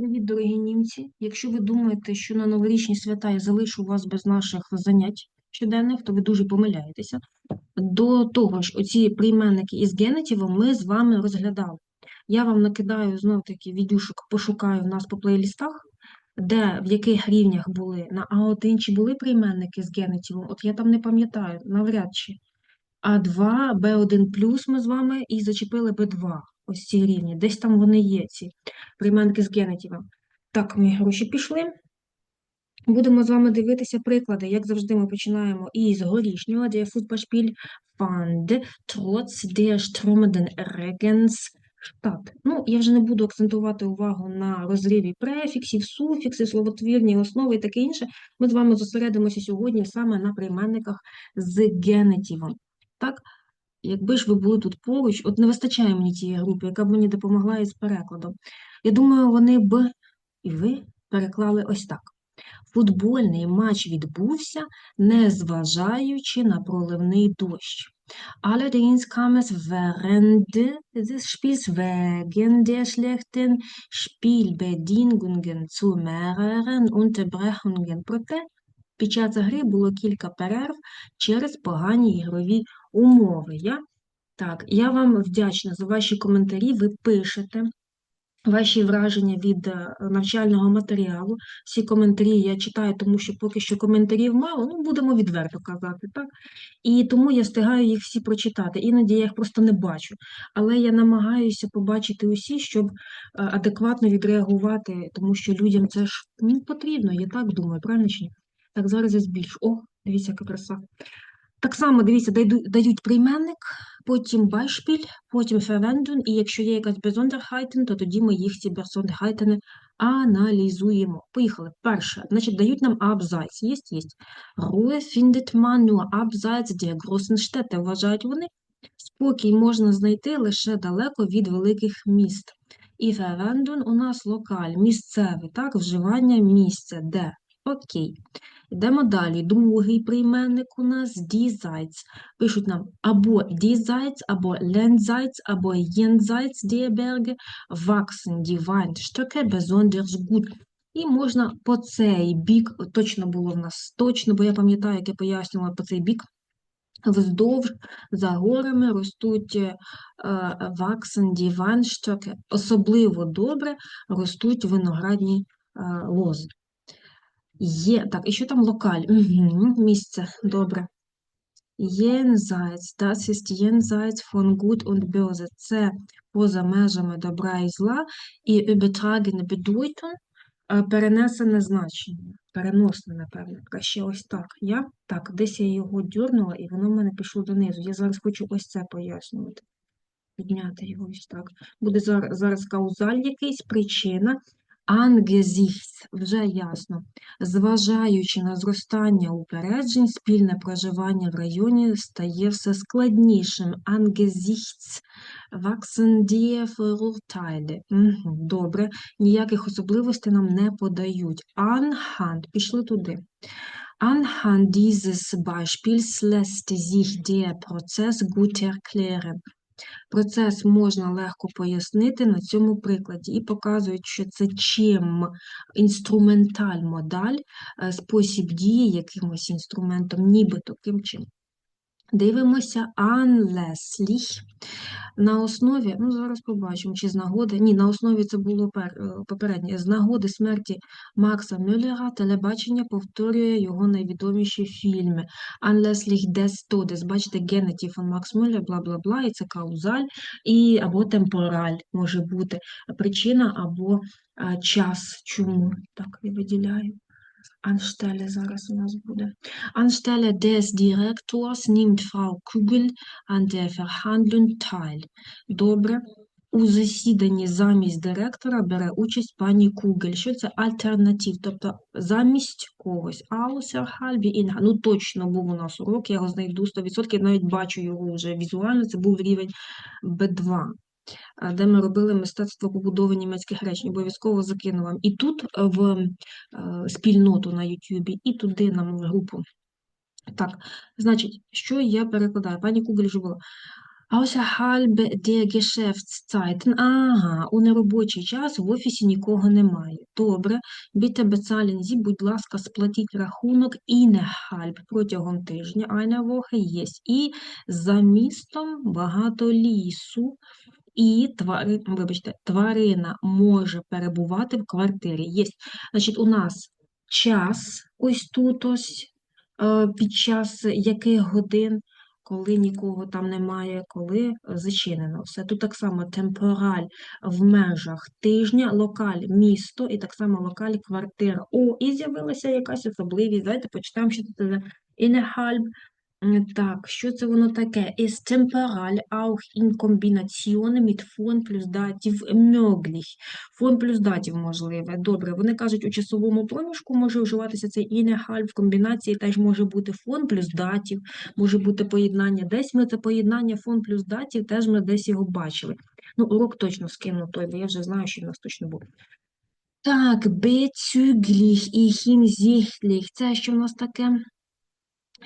Привіт, дорогі німці. Якщо ви думаєте, що на новорічні свята я залишу вас без наших занять щоденних, то ви дуже помиляєтеся. До того ж, оці прийменники із генетивом ми з вами розглядали. Я вам накидаю знов таки відюшок, пошукаю в нас по плейлістах, де в яких рівнях були на А1 чи були прийменники з генетивом. От я там не пам'ятаю, навряд чи. А2, Б1 ми з вами і зачепили Б2. Ось ці рівні. Десь там вони є, ці прийменки з генетивом. Так, мої гроші пішли. Будемо з вами дивитися приклади. Як завжди, ми починаємо із горішнього, де Fußballspiel fand trotz der strömenden Regenstadt. Ну, я вже не буду акцентувати увагу на розриві префіксів, суфікси, словотвірні основи і таке інше. Ми з вами зосередимося сьогодні саме на прийменниках з генетивом. Так? Якби ж ви були тут поруч, от не вистачає мені тієї групи, яка б мені допомогла із перекладом. Я думаю, вони б і ви переклали ось так. Футбольний матч відбувся, незважаючи на проливний дощ. Allerdings kam es während des Spiels wegen der schlechten Spielbedingungen під час гри було кілька перерв через погані ігрові умови. Я? Так, я вам вдячна за ваші коментарі. Ви пишете ваші враження від е, навчального матеріалу. Всі коментарі я читаю, тому що поки що коментарів мало, ну будемо відверто казати, так? І тому я встигаю їх всі прочитати. Іноді я їх просто не бачу. Але я намагаюся побачити усі, щоб е, адекватно відреагувати, тому що людям це ж ну, потрібно, я так думаю, правильно чи ні? Так, зараз я збільшу. О, дивіться, яка краса. Так само, дивіться, дають, прийменник, потім Beispiel, потім Verwendung, і якщо є якась Besonderheiten, то тоді ми їх ці Besonderheiten аналізуємо. Поїхали. Перше, значить, дають нам Abseits. Є, є. Ruhe findet man nur abseits der вважають вони. Спокій можна знайти лише далеко від великих міст. І Verwendung у нас локаль, місцевий, так, вживання місця, де. Окей. Йдемо далі. Другий прийменник у нас diesseits. Пишуть нам або diesseits, або ländseits, або der Berge wachsen die Weinstöcke besonders gut. І можна по цей бік, точно було в нас точно, бо я пам'ятаю, як я пояснювала по цей бік, вздовж за горами ростуть е, wachsen die Weinstöcke. Особливо добре ростуть виноградні е, лози. Є, так, і що там локаль? Угу, Місце, добре. Jenseits, das ist jenseits von Gut und Böse. Це поза межами добра і зла, і übertragene Bedeutung – перенесене значення, переносне, напевно, краще ось так. Я? Так, десь я його дьорнула, і воно в мене пішло донизу. Я зараз хочу ось це пояснювати. Підняти його ось так. Буде зараз, зараз каузаль якийсь, причина, Angesichts, вже ясно. Зважаючи на зростання упереджень, спільне проживання в районі стає все складнішим. Angesichts wachsen die добре, ніяких особливостей нам не подають. Anhand, пішли туди. Anhand dieses Beispiels lässt sich der Prozess gut erklären. Процес можна легко пояснити на цьому прикладі і показують, що це чим інструменталь модаль, е, спосіб дії якимось інструментом, нібито ким чим. Дивимося unlesslich. На основі, ну зараз побачимо, чи з нагоди, ні, на основі це було е, попереднє, з нагоди смерті Макса Мюллера телебачення повторює його найвідоміші фільми. Unlesslich des Todes, бачите, генетів Макс Мюллер, бла-бла-бла, і це каузаль, і або темпораль може бути причина або а, час. Чому? Так, я виділяю. Anstelle зараз у нас буде. Anstelle des Direktors nimmt Frau Kugel an der Verhandlung teil. Добре. У засіданні замість директора бере участь пані Кугель. Що це альтернатив? Тобто замість когось. Außerhalb in... Ну, точно був у нас урок, я його знайду 100%, навіть бачу його вже візуально, це був рівень B2 де ми робили мистецтво побудови німецьких речень. Обов'язково закину вам і тут в е, спільноту на Ютубі, і туди на мою групу. Так, значить, що я перекладаю? Пані Кугель Жубала. Außerhalb der Geschäftszeiten. Ага, у неробочий час в офісі нікого немає. Добре. Bitte Sie, будь ласка, сплатіть рахунок innerhalb протягом тижня. Eine Woche є. І за містом багато лісу. І твари, вибачте, тварина може перебувати в квартирі. Є. Значить, у нас час ось тут ось е, під час яких годин, коли нікого там немає, коли зачинено все. Тут так само темпораль в межах тижня, локаль місто і так само локаль квартира. О, і з'явилася якась особливість. Давайте почитаємо, що це за М, Так, що це воно таке? Ist temporal auch in Kombination mit von плюс датів möglich. Von плюс датів можливе. Добре, вони кажуть, у часовому проміжку може вживатися цей innerhalb, в комбінації теж може бути von плюс датів, може бути поєднання. Десь ми це поєднання von плюс датів, теж ми десь його бачили. Ну, урок точно скину той, бо я вже знаю, що в нас точно був. Так, bezüglich і hinsichtlich. Це що в нас таке?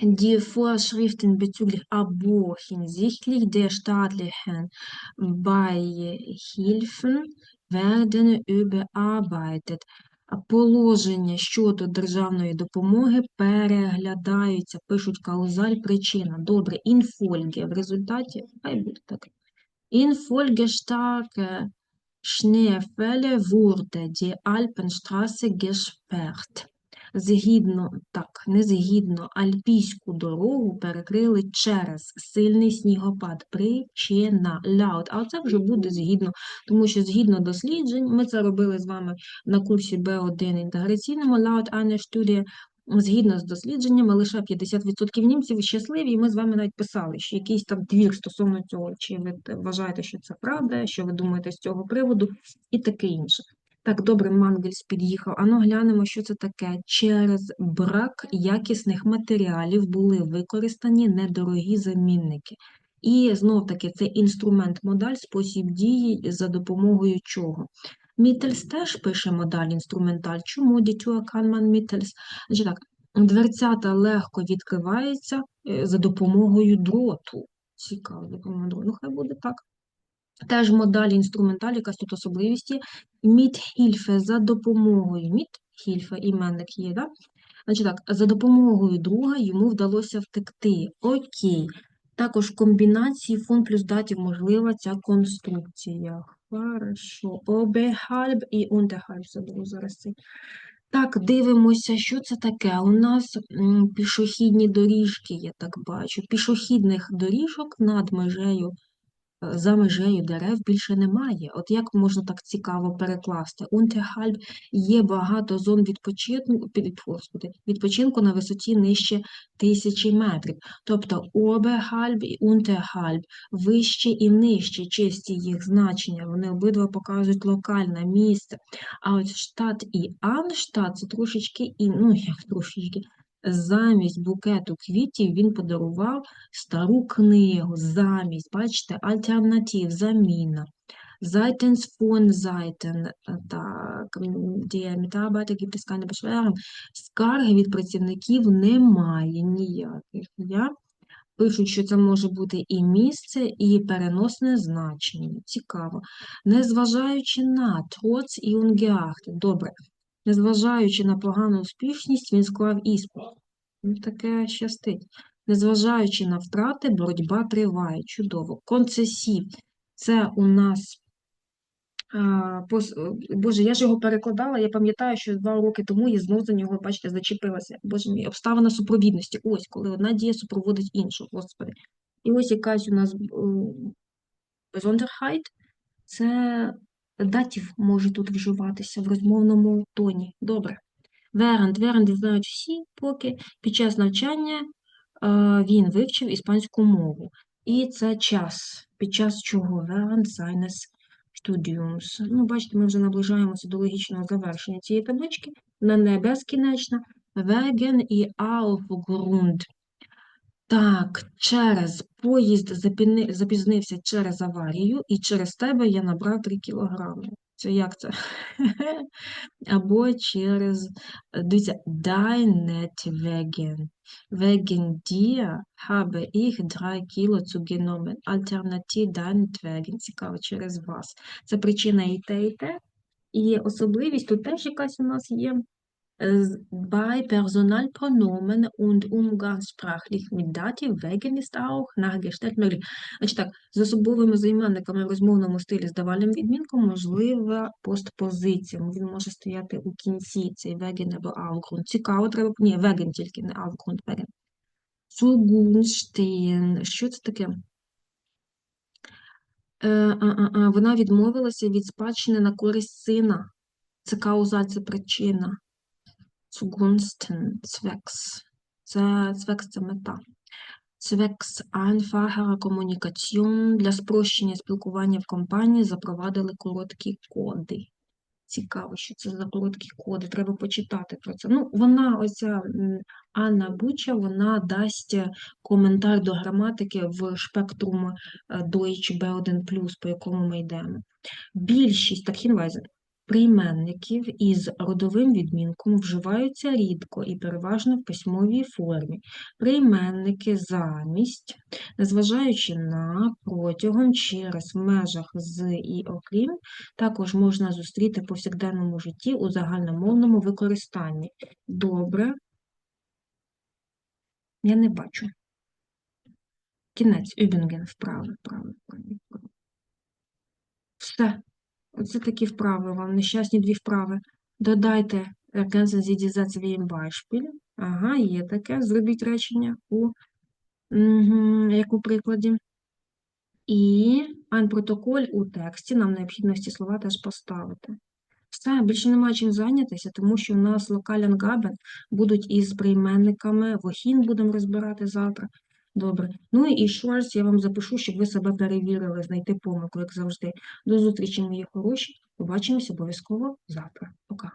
Die Vorschriften bezüglich Abo hinsichtlich der staatlichen Beihilfen werden überarbeitet. Положення щодо державної допомоги переглядаються, пишуть каузаль причина. Добре, інфольге. В результаті, хай буде так. Infolge starker Schneefälle wurde die Alpenstraße gesperrt. Згідно, так, не згідно, альпійську дорогу перекрили через сильний снігопад. Причина laut. А це вже буде згідно, тому що згідно досліджень, ми це робили з вами на курсі Б1 інтеграційному laut eine Згідно з дослідженнями, лише 50% німців щасливі, і ми з вами навіть писали, що якийсь там твір стосовно цього, чи ви вважаєте, що це правда, що ви думаєте з цього приводу, і таке інше. Так, добре, Мангельс під'їхав. Ану, глянемо, що це таке. Через брак якісних матеріалів були використані недорогі замінники. І знов-таки це інструмент модаль, спосіб дії, за допомогою чого. Міттельс теж пише модаль інструменталь. Чому дітюа Канман Міттельс? Значить так, дверцята легко відкриваються е, за допомогою дроту. Цікаво, допомогою дроту. Ну, хай буде так. Теж модаль інструменталь, якась тут особливість. Мітхільфе за допомогою. Мітхільфе, іменник є, да? Значить так, за допомогою друга йому вдалося втекти. Окей. Також комбінації фон плюс датів можлива ця конструкція. Хорошо. Обехальб і унтехальб забуду зараз цей. Так, дивимося, що це таке. У нас пішохідні доріжки, я так бачу. Пішохідних доріжок над межею за межею дерев більше немає. От як можна так цікаво перекласти? Унтехальб є багато зон відпочинку, господи, відпочинку на висоті нижче тисячі метрів. Тобто обехальб і унтехальб, вище і нижче, чисті їх значення, вони обидва показують локальне місце. А от штат і анштат це трошечки і, ну, як трошечки. Замість букету квітів він подарував стару книгу, замість, бачите, альтернатив, заміна. Seitens von Seiten, так, die Mitarbeiter gibt es keine Beschwerden. Скарги від працівників немає ніяких. Я Пишуть, що це може бути і місце, і переносне значення. Цікаво. Незважаючи на троц і унгеахт. Добре. Незважаючи на погану успішність, він склав іспит. Ну, таке щастить. Незважаючи на втрати, боротьба триває. Чудово. Концесів. Це у нас. Боже, я ж його перекладала, я пам'ятаю, що два роки тому я знов за нього, бачите, зачепилася. Боже мій, обставина супровідності. Ось, коли одна дія супроводить іншу, господи. І ось якась у нас Besonderheit – це датів може тут вживатися в розмовному тоні. Добре. Während, während знають всі, поки під час навчання е, він вивчив іспанську мову. І це час. Під час чого? Während seines Studiums. Ну, бачите, ми вже наближаємося до логічного завершення цієї таблички. На не безкінечно. Wegen і aufgrund. Так, через поїзд запізнився через аварію, і через тебе я набрав 3 кілограми. Це як це? Або через, е, дивіться, deinetwegen. Wegen dir habe ich 3 Kilo zugenommen. Alternativ deinetwegen. Цікаво, через вас. Це причина і те, і те. І особливість тут теж якась у нас є. Bei Personalpronomen und umgangssprachlich mit Dativ wegen ist auch nachgestellt möglich. Значить так, з особовими займенниками в розмовному стилі з давальним відмінком можлива постпозиція. Він може стояти у кінці, цей wegen або Aufgrund. Цікаво, треба, ні, wegen тільки, не Aufgrund, wegen. Zugunsten. Що це таке? Е, а, а, а, Вона відмовилася від спадщини на користь сина. Це кауза, це причина. Zugunsten, zwecks. Zwecks – це мета. Zwecks einfacherer Kommunikation. Для спрощення спілкування в компанії запровадили короткі коди. Цікаво, що це за короткі коди. Треба почитати про це. Ну, вона, оця Анна Буча, вона дасть коментар до граматики в спектрум е, Deutsch B1+, по якому ми йдемо. Більшість, так Hinweise, прийменників із родовим відмінком вживаються рідко і переважно в письмовій формі. Прийменники замість, незважаючи на, протягом, через, в межах, з і окрім, також можна зустріти в повсякденному житті у загальномовному використанні. Добре. Я не бачу. Кінець, Übungen, вправи, вправи, вправи, вправи. Все. Оце такі вправи вам, нещасні дві вправи. Додайте im Beispiel. Ага, є таке. Зробіть речення у, як у прикладі. І ein протоколь у тексті. Нам необхідно ці слова теж поставити. Все, більше немає чим зайнятися, тому що у нас локален габен будуть із прийменниками. Вохін будемо розбирати завтра. Добре. Ну і Шварц я вам запишу, щоб ви себе перевірили, знайти помилку, як завжди. До зустрічі, мої хороші. Побачимось обов'язково завтра.